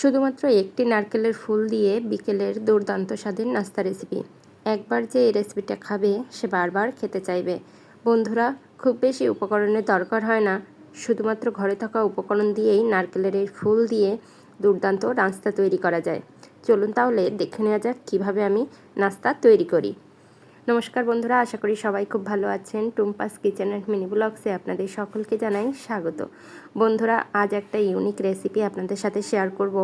শুধুমাত্র একটি নারকেলের ফুল দিয়ে বিকেলের দুর্দান্ত স্বাদের নাস্তা রেসিপি একবার যে এই রেসিপিটা খাবে, সে বারবার খেতে চাইবে। বন্ধুরা, খুব বেশি উপকরণের দরকার হয় না। শুধুমাত্র ঘরে থাকা উপকরণ দিয়েই নারকেলের এই ফুল দিয়ে দুর্দান্ত নাস্তা তৈরি করা যায়। চলুন তাহলে দেখে নেওয়া যাক কীভাবে আমি নাস্তা তৈরি করি। নমস্কার বন্ধুরা, আশা করি সবাই খুব ভালো আছেন। টুম্পাস কিচেন অ্যান্ড মিনি ব্লগসে আপনাদের সকলকে জানাই স্বাগত। বন্ধুরা, আজ একটা ইউনিক রেসিপি আপনাদের সাথে শেয়ার করব।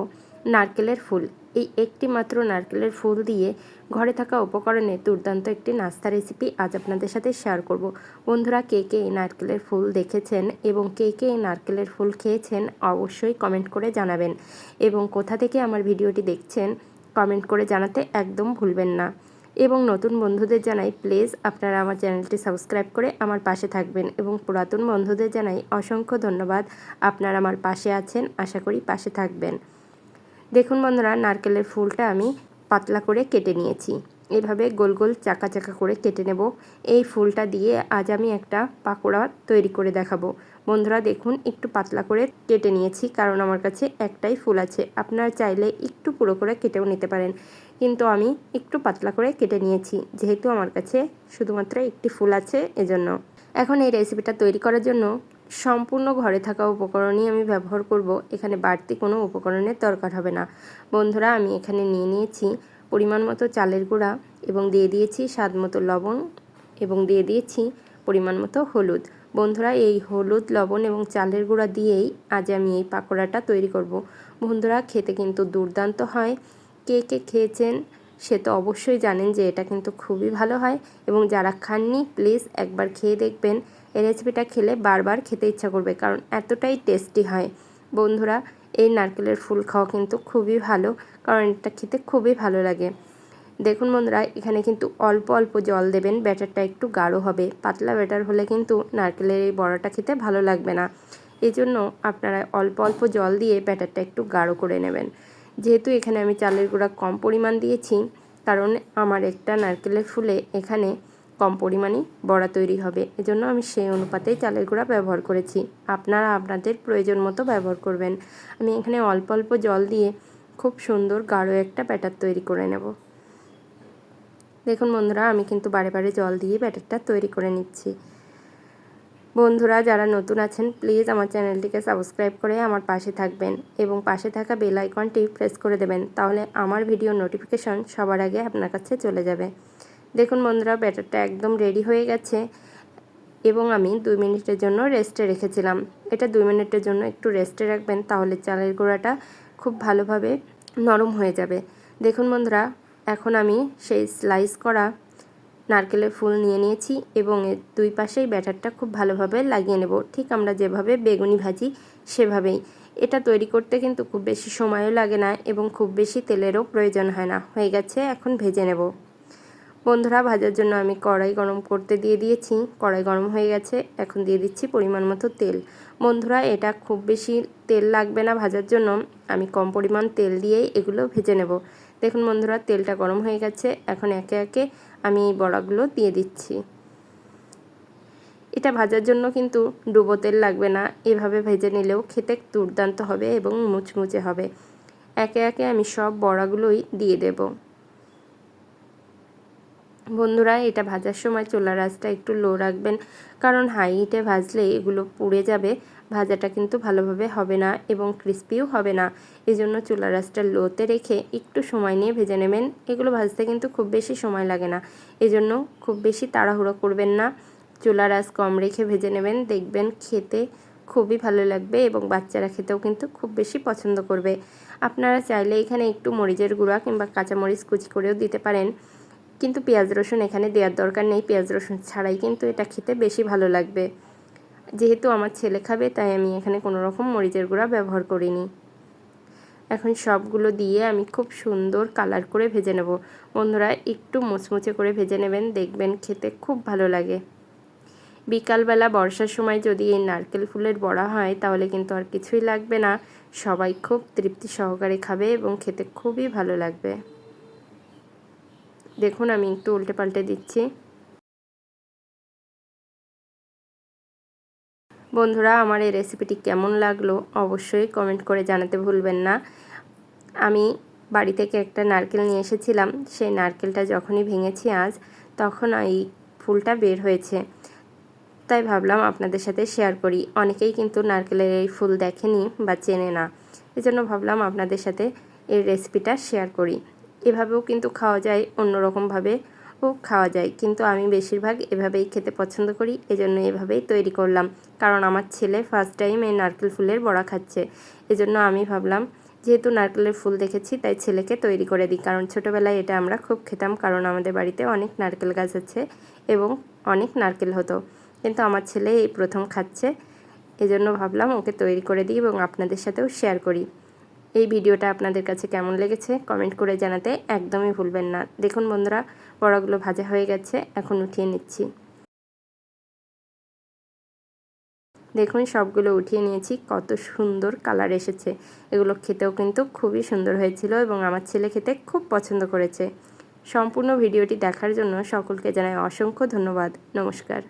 নারকেলের ফুল। এই একটি মাত্র নারকেলের ফুল দিয়ে ঘরে থাকা উপকরণে দুর্দান্ত একটি নাস্তা রেসিপি আজ আপনাদের সাথে শেয়ার করব। বন্ধুরা, কে কে এই নারকেলের ফুল দেখেছেন এবং কে কে এই নারকেলের ফুল খেয়েছেন অবশ্যই কমেন্ট করে জানাবেন। এবং কোথা থেকে আমার ভিডিওটি দেখছেন কমেন্ট করে জানাতে একদম ভুলবেন না। এবং নতুন বন্ধুদের জানাই প্লিজ আপনারা আমার চ্যানেলটি সাবস্ক্রাইব করে আমার পাশে থাকবেন এবং পুরাতন বন্ধুদের জানাই অসংখ্য ধন্যবাদ আপনারা আমার পাশে আছেন, আশা করি পাশে থাকবেন। দেখুন বন্ধুরা, নারকেলের ফুলটা আমি পাতলা করে কেটে নিয়েছি। এভাবে গোল গোল চাকা চাকা করে কেটে নেব। এই ফুলটা দিয়ে আজ আমি একটা পাকোড়া তৈরি করে দেখাবো। বন্ধুরা, দেখুন, একটু পাতলা করে কেটে নিয়েছি, কারণ আমার কাছে একটাই ফুল আছে। আপনারা চাইলে একটু পুরো করে কেটেও নিতে পারেন। কিন্তু আমি একটু পাতলা করে কেটে নিয়েছি, যেহেতু আমার কাছে শুধুমাত্র একটি ফুল আছে এজন্য। এখন এই রেসিপিটা তৈরি করার জন্য সম্পূর্ণ ঘরে থাকা উপকরণই আমি ব্যবহার করব। এখানে বাড়তি কোনো উপকরণের দরকার হবে না। বন্ধুরা, আমি এখানে নিয়ে নিয়েছি পরিমাণ মতো চালের গুঁড়া এবং দিয়ে দিয়েছি স্বাদ মতো লবণ এবং দিয়ে দিয়েছি পরিমাণ মতো হলুদ। বন্ধুরা, এই হলুদ, লবণ এবং চালের গুঁড়া দিয়েই আজ আমি এই পাকোড়াটা তৈরি করব। বন্ধুরা, খেতে কিন্তু দুর্দান্ত হয়। কে কে খেয়েছেন সে তো অবশ্যই জানেন যে এটা কিন্তু খুবই ভালো হয় এবং যারা খাননি, প্লিজ একবার খেয়ে দেখবেন। এই রেসিপিটা খেলে বারবার খেতে ইচ্ছা করবে কারণ এতটাই টেস্টি হয়। বন্ধুরা, এই নারকেলের ফুল খাওয়া কিন্তু খুবই ভালো কারণ এটা খেতে খুবই ভালো লাগে। দেখুন বন্ধুরা, এখানে কিন্তু অল্প অল্প জল দেবেন, ব্যাটারটা একটু গাঢ় হবে। পাতলা ব্যাটার হলে কিন্তু নারকেলের এই বড়াটা খেতে ভালো লাগবে না। এই জন্য আপনারা অল্প অল্প জল দিয়ে ব্যাটারটা একটু গাঢ় করে নেবেন। যেহেতু এখানে আমি চালের গুঁড়া কম পরিমাণ দিয়েছি, কারণ আমার একটা নারকেলের ফুলে এখানে কম পরিমাণেই বড়া তৈরি হবে। এজন্য আমি সেই অনুপাতেই চালের গুঁড়া ব্যবহার করেছি। আপনারা আপনাদের প্রয়োজন মতো ব্যবহার করবেন। আমি এখানে অল্প অল্প জল দিয়ে খুব সুন্দর গাঢ় একটা ব্যাটার তৈরি করে নেব। দেখুন বন্ধুরা, আমি কিন্তু বারে বারে জল দিয়ে ব্যাটারটা তৈরি করে নিচ্ছি। বন্ধুরা, যারা নতুন আছেন, প্লিজ আমার চ্যানেলটিকে সাবস্ক্রাইব করে আমার পাশে থাকবেন এবং পাশে থাকা বেল আইকনটি প্রেস করে দেবেন, তাহলে আমার ভিডিও নোটিফিকেশন সবার আগে আপনার কাছে চলে যাবে। দেখুন বন্ধুরা, ব্যাটারটা একদম রেডি হয়ে গেছে এবং আমি দুই মিনিটের জন্য রেস্টে রেখেছিলাম। এটা দুই মিনিটের জন্য একটু রেস্টে রাখবেন, তাহলে চালের গুঁড়াটা খুব ভালোভাবে নরম হয়ে যাবে। দেখুন বন্ধুরা, এখন আমি সেই স্লাইস করা নারকেলের ফুল নিয়ে নিয়েছি এবং এর দুই পাশেই ব্যাটারটা খুব ভালোভাবে লাগিয়ে নেব। ঠিক আমরা যেভাবে বেগুনি ভাজি, সেভাবেই। এটা তৈরি করতে কিন্তু খুব বেশি সময়ও লাগে না এবং খুব বেশি তেলেরও প্রয়োজন হয় না। হয়ে গেছে, এখন ভেজে নেব। বন্ধুরা, ভাজার জন্য আমি কড়াই গরম করতে দিয়ে দিয়েছি। কড়াই গরম হয়ে গেছে, এখন দিয়ে দিচ্ছি পরিমাণ মতো তেল। বন্ধুরা, এটা খুব বেশি তেল লাগবে না ভাজার জন্য। আমি কম পরিমাণ তেল দিয়েই এগুলো ভেজে নেব। দেখুন বন্ধুরা, তেলটা গরম হয়ে গেছে। এখন একে একে আমি বড়াগুলো দিয়ে দিচ্ছি। এটা ভাজার জন্য কিন্তু ডুবো তেল লাগবে না। এভাবে ভেজে নিলেও খেতে দুর্দান্ত হবে এবং মুচমুচে হবে। একে একে আমি সব বড়াগুলোই দিয়ে দেব। বন্ধুরা, এটা ভাজার সময় চুলার আঁচটা একটু লো রাখবেন, কারণ হাই হিটে ভাজলে এগুলো পুড়ে যাবে। ভাজাটা কিন্তু ভালোভাবে হবে না এবং ক্রিস্পিও হবে না। এই জন্য চুলার আঁচটা লোতে রেখে একটু সময় নিয়ে ভেজে নেবেন। এগুলো ভাজতে কিন্তু খুব বেশি সময় লাগে না। এজন্য খুব বেশি তাড়াহুড়ো করবেন না। চুলা আঁচ কম রেখে ভেজে নেবেন। দেখবেন খেতে খুবই ভালো লাগবে এবং বাচ্চারা খেতেও কিন্তু খুব বেশি পছন্দ করবে। আপনারা চাইলে এখানে একটু মরিচের গুঁড়া কিংবা কাঁচামরিচ কুচি করেও দিতে পারেন। কিন্তু পেঁয়াজ রসুন এখানে দেওয়ার দরকার নেই। পেঁয়াজ রসুন ছাড়াই কিন্তু এটা খেতে বেশি ভালো লাগবে। যেহেতু আমার ছেলে খাবে, তাই আমি এখানে কোনো রকম মরিচের গুঁড়া ব্যবহার করিনি। এখন সবগুলো দিয়ে আমি খুব সুন্দর কালার করে ভেজে নেব। বন্ধুরা, একটু মুচমুচে করে ভেজে নেবেন, দেখবেন খেতে খুব ভালো লাগে। বিকালবেলা বর্ষার সময় যদি এই নারকেল ফুলের বড়া হয়, তাহলে কিন্তু আর কিছুই লাগবে না। সবাই খুব তৃপ্তি সহকারে খাবে এবং খেতে খুবই ভালো লাগবে। দেখুন, আমি একটু উল্টে পাল্টে দিচ্ছি। বন্ধুরা, আমার এই রেসিপিটি কেমন লাগল অবশ্যই কমেন্ট করে জানাতে ভুলবেন না। আমি বাড়ি থেকে একটা নারকেল নিয়ে এসেছিলাম, সেই নারকেলটা যখনই ভেঙেছি আজ, তখন এই ফুলটা বের হয়েছে। তাই ভাবলাম আপনাদের সাথে শেয়ার করি। অনেকেই কিন্তু নারকেলের এই ফুল দেখেনি বা চেনে না। এজন্য ভাবলাম আপনাদের সাথে এই রেসিপিটা শেয়ার করি। এভাবেও কিন্তু খাওয়া যায় অন্যরকমভাবে। খাওয়া যায়। কিন্তু আমি বেশিরভাগ এভাবেই খেতে পছন্দ করি, এজন্য এভাবেই তৈরি করলাম। কারণ আমার ছেলে ফার্স্ট টাইম এই নারকেল ফুলের বড়া খাচ্ছে। এজন্য আমি ভাবলাম, যেহেতু নারকেলের ফুল দেখেছি, তাই ছেলেকে তৈরি করে দিই। কারণ ছোটোবেলায় এটা আমরা খুব খেতাম, কারণ আমাদের বাড়িতে অনেক নারকেল গাছ আছে এবং অনেক নারকেল হতো। কিন্তু আমার ছেলে এই প্রথম খাচ্ছে, এজন্য ভাবলাম ওকে তৈরি করে দিই এবং আপনাদের সাথেও শেয়ার করি। এই ভিডিওটা আপনাদের কাছে কেমন লেগেছে কমেন্ট করে জানাতে একদমই ভুলবেন না। দেখুন বন্ধুরা, বড়াগুলো ভাজা হয়ে গেছে, এখন উঠিয়ে নিচ্ছি। দেখুন, সবগুলো উঠিয়ে নিয়েছি, কত সুন্দর কালার এসেছে। এগুলো খেতেও কিন্তু খুবই সুন্দর হয়েছিল এবং আমার ছেলে খেতে খুব পছন্দ করেছে। সম্পূর্ণ ভিডিওটি দেখার জন্য সকলকে জানাই অসংখ্য ধন্যবাদ। নমস্কার।